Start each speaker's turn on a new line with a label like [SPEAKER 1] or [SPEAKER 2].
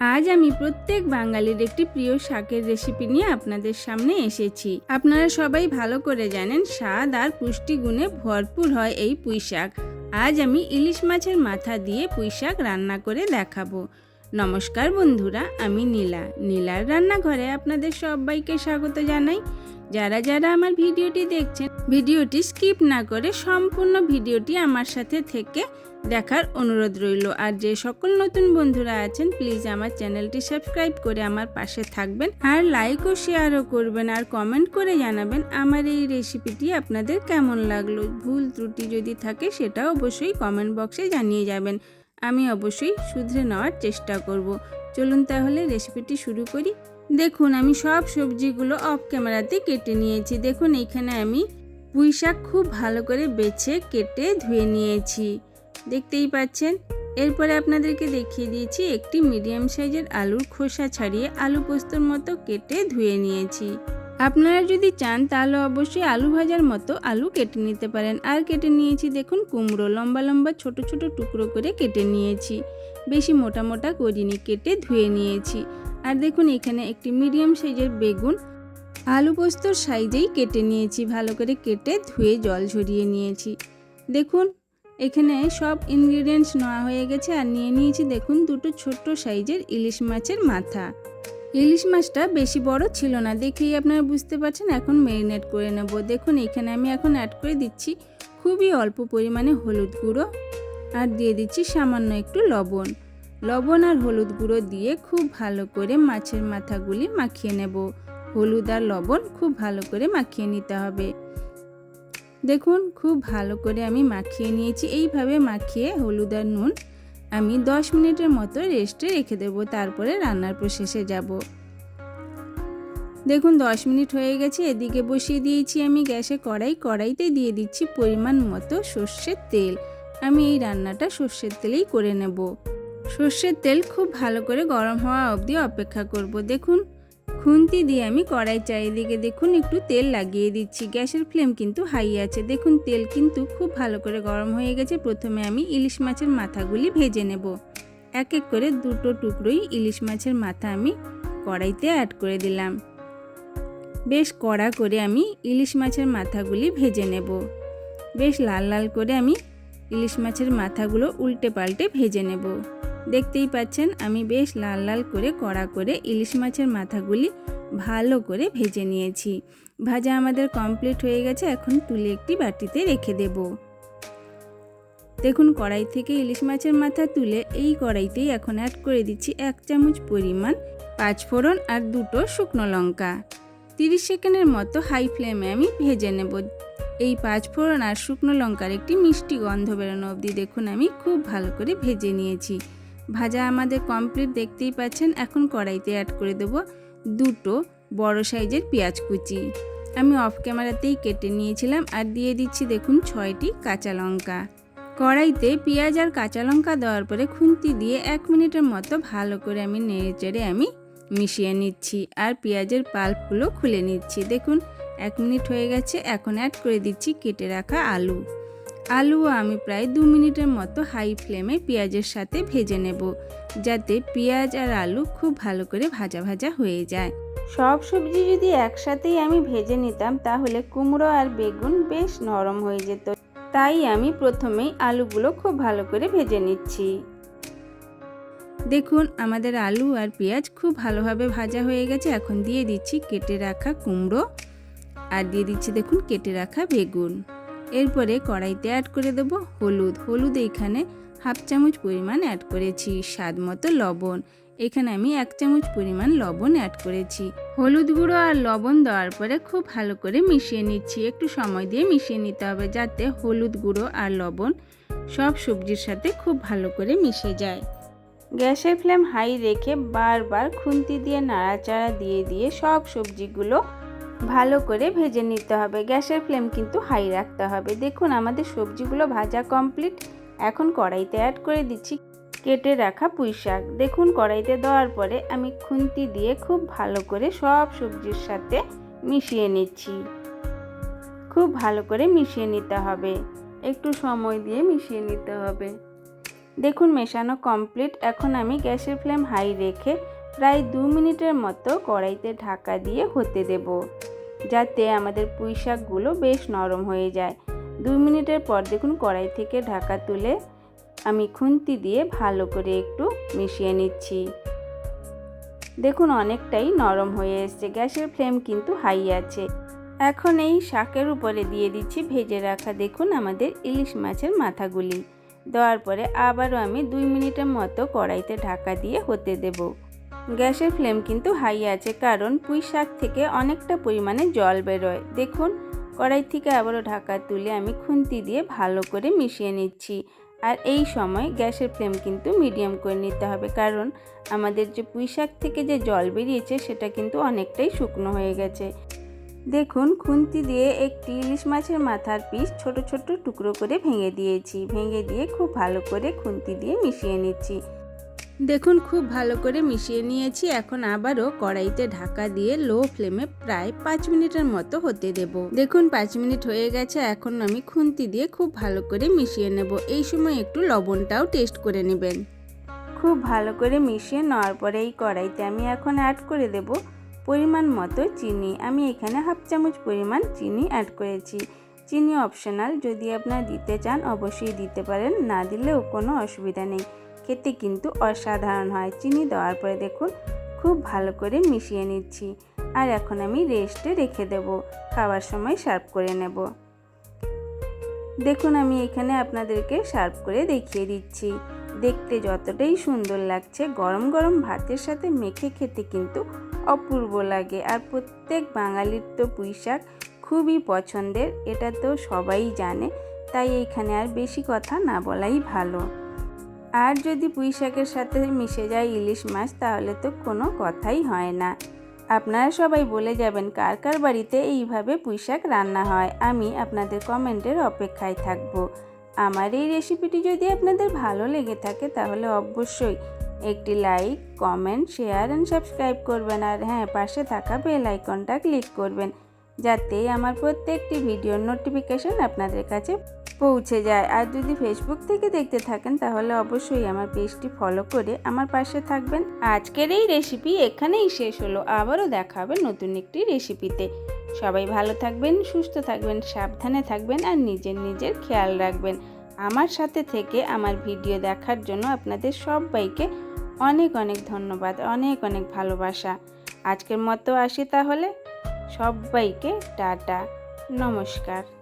[SPEAKER 1] আজ আমি প্রত্যেক বাঙালির একটি প্রিয় শাকের রেসিপি নিয়ে আপনাদের সামনে এসেছি। আপনারা সবাই ভালো করে জানেন স্বাদ আর পুষ্টিগুণে ভরপুর হয় এই পুঁই শাক আজ আমি ইলিশ মাছের মাথা দিয়ে পুঁই শাক রান্না করে দেখাবো। নমস্কার বন্ধুরা, আমি নীলা। নীলার রান্নাঘরে আপনাদের সবাইকে স্বাগত জানাই। যারা যারা আমার ভিডিওটি দেখছেন, ভিডিওটি স্কিপ না করে সম্পূর্ণ ভিডিওটি আমার সাথে থেকে দেখার অনুরোধ রইল। আর যে সকল নতুন বন্ধুরা আছেন প্লিজ আমার চ্যানেলটি সাবস্ক্রাইব করে আমার পাশে থাকবেন। আর লাইক ও শেয়ারও করবেন আর কমেন্ট করে জানাবেন আমার এই রেসিপিটি আপনাদের কেমন লাগল। ভুল ত্রুটি যদি থাকে, সেটা অবশ্যই কমেন্ট বক্সে জানিয়ে যাবেন। আমি অবশ্যই শুধরে নেওয়ার চেষ্টা করব। চলুন তাহলে রেসিপিটি শুরু করি। দেখুন, আমি সব সবজিগুলো অফ ক্যামেরাতে কেটে নিয়েছি। দেখুন এইখানে আমি পুঁই শাক খুব ভালো করে বেছে কেটে ধুয়ে নিয়েছি। দেখতেই পাচ্ছেন, এরপরে আপনাদেরকে দেখিয়ে দিয়েছি একটি মিডিয়াম সাইজের আলুর খোসা ছাড়িয়ে আলু পোস্তর মতো কেটে ধুয়ে নিয়েছি। আপনারা যদি চান, তাহলে অবশ্যই আলু ভাজার মতো আলু কেটে নিতে পারেন। আর কেটে নিয়েছি, দেখুন, কুমড়ো, লম্বা লম্বা, ছোট ছোট টুকরো করে কেটে নিয়েছি। বেশি মোটা মোটা করিনি, কেটে ধুয়ে নিয়েছি। আর দেখুন, এখানে একটি মিডিয়াম সাইজের বেগুন আলু পোস্তর সাইজেই কেটে নিয়েছি। ভালো করে কেটে ধুয়ে জল ঝরিয়ে নিয়েছি। দেখুন, এখানে সব ইনগ্রিডিয়েন্টস নেওয়া হয়ে গেছে। আর নিয়ে নিয়েছি, দেখুন, দুটো ছোট্ট সাইজের ইলিশ মাছের মাথা। ইলিশ মাছটা বেশি বড় ছিল না, দেখেই আপনারা বুঝতে পারছেন। এখন মেরিনেট করে নেব। দেখুন, এখানে আমি এখন অ্যাড করে দিচ্ছি খুবই অল্প পরিমাণে হলুদ গুঁড়ো আর দিয়ে দিচ্ছি সামান্য একটু লবণ। লবণ আর হলুদ গুঁড়ো দিয়ে খুব ভালো করে মাছের মাথাগুলি মাখিয়ে নেব। হলুদ আর লবণ খুব ভালো করে মাখিয়ে নিতে হবে। দেখুন, খুব ভালো করে আমি মাখিয়ে নিয়েছি। এইভাবে মাখিয়ে হলুদ আর নুন আমি 10 মিনিটের মতো রেস্টে রেখে দেব, তারপরে রান্নার প্রসেসে যাব। দেখুন 10 মিনিট হয়ে গেছে, এদিকে বসিয়ে দিয়েছি আমি গ্যাসে কড়াই। কড়াইতে দিয়ে দিচ্ছি পরিমাণ মতো সর্ষের তেল। আমি এই রান্নাটা সর্ষের তেলেই করে নেব। সর্ষের তেল খুব ভালো করে গরম হওয়া অবধি অপেক্ষা করব। দেখুন খুন্তি দিয়ে আমি কড়াই চারিদিকে দেখুন একটু তেল লাগিয়ে দিচ্ছি। গ্যাসের ফ্লেম কিন্তু হাই আছে। দেখুন, তেল কিন্তু খুব ভালো করে গরম হয়ে গেছে। প্রথমে আমি ইলিশ মাছের মাথাগুলি ভেজে নেব। এক এক করে দুটো টুকরোই ইলিশ মাছের মাথা আমি কড়াইতে অ্যাড করে দিলাম। বেশ কড়া করে আমি ইলিশ মাছের মাথাগুলি ভেজে নেব। বেশ লাল লাল করে আমি ইলিশ মাছের মাথাগুলো উল্টে পাল্টে ভেজে নেব। দেখতেই পাচ্ছেন, আমি বেশ লাল লাল করে কড়া করে ইলিশ মাছের মাথাগুলি ভালো করে ভেজে নিয়েছি। ভাজা আমাদের কমপ্লিট হয়ে গেছে, এখন তুলে একটি বাটিতে রেখে দেব। দেখুন, কড়াই থেকে ইলিশ মাছের মাথা তুলে এই কড়াইতেই এখন অ্যাড করে দিচ্ছি এক চামচ পরিমাণ পাঁচফোড়ন আর দুটো শুকনো লঙ্কা। তিরিশ সেকেন্ডের মতো হাই ফ্লেমে আমি ভেজে নেব। এই পাঁচফোড়ন আর শুকনো লঙ্কার একটি মিষ্টি গন্ধ বেরোনো অবধি দেখুন, আমি খুব ভালো করে ভেজে নিয়েছি। ভাজা আমাদের কমপ্লিট দেখতেই পাচ্ছেন, এখন কড়াইতে অ্যাড করে দেব দুটো বড় সাইজের পেঁয়াজ কুচি। আমি অফ ক্যামেরাতেই কেটে নিয়েছিলাম আর দিয়ে দিচ্ছি দেখুন ছয়টি কাঁচা লঙ্কা। কড়াইতে পেঁয়াজ আর কাঁচা লঙ্কা দেওয়ার পরে খুন্তি দিয়ে এক মিনিটের মতো ভালো করে আমি নেড়ে চেড়ে আমি মিশিয়ে নিচ্ছি আর পেঁয়াজের পাল্পগুলো খুলে নিচ্ছি। দেখুন, এক মিনিট হয়ে গেছে, এখন অ্যাড করে দিচ্ছি কেটে রাখা আলু। আলুও আমি প্রায় দু মিনিটের মতো হাই ফ্লেমে পেঁয়াজের সাথে ভেজে নেব, যাতে পেঁয়াজ আর আলু খুব ভালো করে ভাজা ভাজা হয়ে যায়। সব সবজি যদি একসাথেই আমি ভেজে নিতাম, তাহলে কুমড়ো আর বেগুন বেশ নরম হয়ে যেত। তাই আমি প্রথমেই আলুগুলো খুব ভালো করে ভেজে নিচ্ছি। দেখুন, আমাদের আলু আর পেঁয়াজ খুব ভালোভাবে ভাজা হয়ে গেছে। এখন দিয়ে দিচ্ছি কেটে রাখা কুমড়ো, আর দিয়ে দিচ্ছি দেখুন, কেটে রাখা বেগুন। এরপরে কড়াইতে অ্যাড করে দেবো হলুদ। হলুদ এখানে হাফ চামচ পরিমাণ অ্যাড করেছি, স্বাদ মতো লবণ। এখানে আমি এক চামচ পরিমাণ লবণ অ্যাড করেছি। হলুদ গুঁড়ো আর লবণ দেওয়ার পরে খুব ভালো করে মিশিয়ে নিচ্ছি। একটু সময় দিয়ে মিশিয়ে নিতে হবে যাতে হলুদ গুঁড়ো আর লবণ সব সবজির সাথে খুব ভালো করে মিশে যায়। গ্যাসের ফ্লেম হাই রেখে বারবার খুন্তি দিয়ে নাড়াচাড়া দিয়ে দিয়ে সব সবজিগুলো ভালো করে ভেজে নিতে হবে। গ্যাসের ফ্লেম কিন্তু হাই রাখতে হবে। দেখুন, আমাদের সবজিগুলো ভাজা কমপ্লিট। এখন কড়াইতে অ্যাড করে দিচ্ছি কেটে রাখা পুঁই শাক। দেখুন, কড়াইতে দেওয়ার পরে আমি খুন্তি দিয়ে খুব ভালো করে সব সবজির সাথে মিশিয়ে নিচ্ছি। খুব ভালো করে মিশিয়ে নিতে হবে। একটু সময় দিয়ে মিশিয়ে নিতে হবে। দেখুন, মেশানো কমপ্লিট। এখন আমি গ্যাসের ফ্লেম হাই রেখে প্রায় দু মিনিটের মতো কড়াইতে ঢাকা দিয়ে হতে দেব। যাতে আমাদের পুঁই শাকগুলো বেশ নরম হয়ে যায়। দুই মিনিটের পর দেখুন কড়াই থেকে ঢাকা তুলে আমি খুন্তি দিয়ে ভালো করে একটু মিশিয়ে নিচ্ছি। দেখুন অনেকটাই নরম হয়ে এসছে, গ্যাসের ফ্লেম কিন্তু হাই আছে। এখন এই শাকের উপরে দিয়ে দিচ্ছি ভেজে রাখা দেখুন আমাদের ইলিশ মাছের মাথাগুলি। দেওয়ার পরে আবারও আমি দুই মিনিটের মতো কড়াইতে ঢাকা দিয়ে হতে দেব। গ্যাসের ফ্লেম কিন্তু হাই আছে কারণ পুঁই শাক থেকে অনেকটা পরিমাণে জল বেরোয়। দেখুন, কড়াই থেকে আবারও ঢাকা তুলে আমি খুন্তি দিয়ে ভালো করে মিশিয়ে নিচ্ছি। আর এই সময় গ্যাসের ফ্লেম কিন্তু মিডিয়াম করে নিতে হবে কারণ আমাদের যে পুঁই শাক থেকে যে জল বেরিয়েছে সেটা কিন্তু অনেকটাই শুকনো হয়ে গেছে। দেখুন, খুন্তি দিয়ে একটি ইলিশ মাছের মাথার পিস ছোট ছোট টুকরো করে ভেঙে দিয়েছি। ভেঙে দিয়ে খুব ভালো করে খুন্তি দিয়ে মিশিয়ে নিচ্ছি। দেখুন, খুব ভালো করে মিশিয়ে নিয়েছি। এখন আবারও কড়াইতে ঢাকা দিয়ে লো ফ্লেমে প্রায় পাঁচ মিনিটের মতো হতে দেব। দেখুন, পাঁচ মিনিট হয়ে গেছে। এখন আমি খুন্তি দিয়ে খুব ভালো করে মিশিয়ে নেব। এই সময় একটু লবণটাও টেস্ট করে নেবেন। খুব ভালো করে মিশিয়ে নেওয়ার পরে এই কড়াইতে আমি এখন অ্যাড করে দেব পরিমাণ মতো চিনি। আমি এখানে হাফ চামচ পরিমাণ চিনি অ্যাড করেছি। চিনি অপশনাল যদি আপনার দিতে চান, অবশ্যই দিতে পারেন। না দিলেও কোনো অসুবিধা নেই। খেতে কিন্তু অসাধারণ হয়। চিনি দেওয়ার পরে দেখুন, খুব ভালো করে মিশিয়ে নিচ্ছি। আর এখন আমি রেস্টে রেখে দেব। খাওয়ার সময় সার্ভ করে নেব। দেখুন, আমি এখানে আপনাদেরকে সার্ভ করে দেখিয়ে দিচ্ছি। দেখতে যতটাই সুন্দর লাগছে, গরম গরম ভাতের সাথে মেখে খেতে কিন্তু অপূর্ব লাগে। আর প্রত্যেক বাঙালির তো পুঁই শাক খুবই পছন্দের, এটা তো সবাই জানে। তাই এইখানে আর বেশি কথা না বলাই ভালো। আর যদি পুঁই শাকের সাথে মিশে যায় ইলিশ মাছ, তাহলে তো কোনো কথাই হয় না। আপনারা সবাই বলে যাবেন কার কার বাড়িতে এইভাবে পুঁই শাক রান্না হয়। আমি আপনাদের কমেন্টের অপেক্ষায় থাকব। আমার এই রেসিপিটি যদি আপনাদের ভালো লেগে থাকে, তাহলে অবশ্যই একটি like, comment, share and subscribe করবেন। আর হ্যাঁ পাশে থাকা বেল আইকনটা ক্লিক করবেন, যাতে আমার প্রত্যেকটি ভিডিওর নোটিফিকেশন আপনাদের কাছে পৌঁছে যায়। আর যদি ফেসবুক থেকে দেখতে থাকেন, তাহলে অবশ্যই আমার পেজটি ফলো করে আমার পাশে থাকবেন। আজকের এই রেসিপি এখানেই শেষ হলো। আবারও দেখা হবে নতুন একটি রেসিপিতে সবাই ভালো থাকবেন, সুস্থ থাকবেন, সাবধানে থাকবেন আর নিজের নিজের খেয়াল রাখবেন। আমার সাথে থেকে আমার ভিডিও দেখার জন্য আপনাদের সবাইকে অনেক অনেক ধন্যবাদ, অনেক অনেক ভালোবাসা। আজকের মতো আসি তাহলে। সবাইকে টাটা, নমস্কার।